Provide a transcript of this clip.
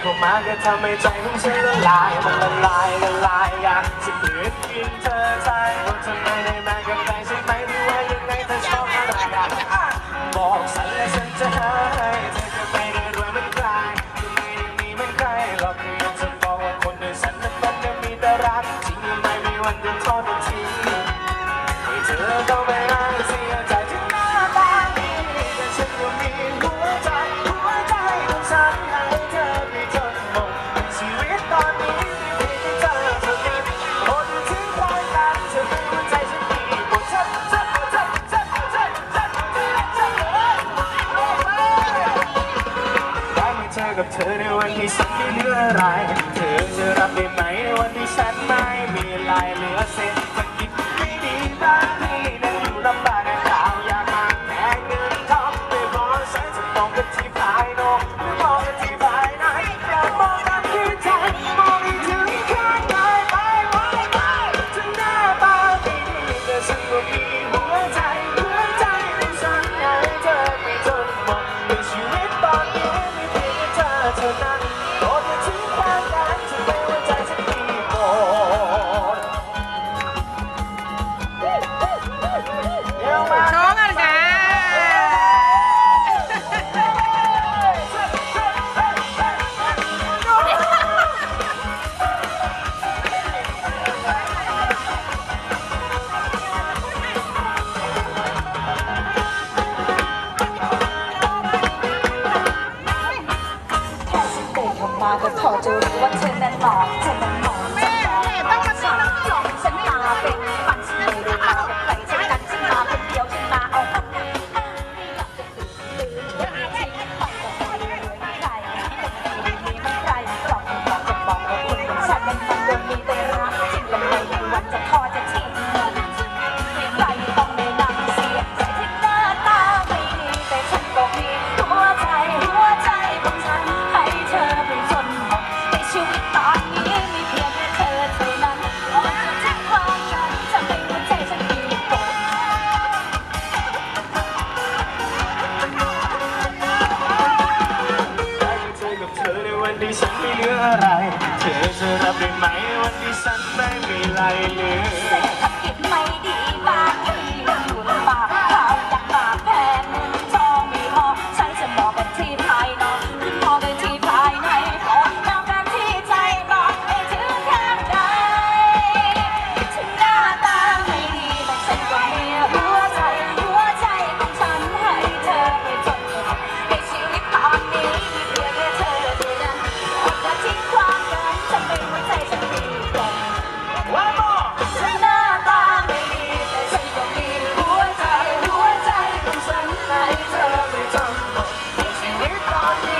เธอมาก็ทำให้ใจของฉันละลายมันละลายละลายอยากจะเปลี่ยนกินเธอใจว่าทำไมได้มากับใครใช่ไหมหรือว่ายังไงเธอชอบอะไรกันบอกฉันและฉันจะหาให้เธอจะไม่ได้รวยเหมือนใครจะไม่ได้มีเหมือนใครหรอกเพียงจะบอกว่าคนอย่างฉันนั้นมันจะมีแต่รักจริงไม่มีวันจะทอ วันที่ฉันไม่เหลืออะไรเธอจะรับได้ไหมวันที่ฉันไม่มีลายเหลือเศษสักนิดไม่ดีบาง มาก็พอจะรู้ว่าเธอนั้นหลอกเธอนั้น อะไรเธอจะรับได้ไหมวันที่ฉันไม่มีอะไรเหลือ 아 네.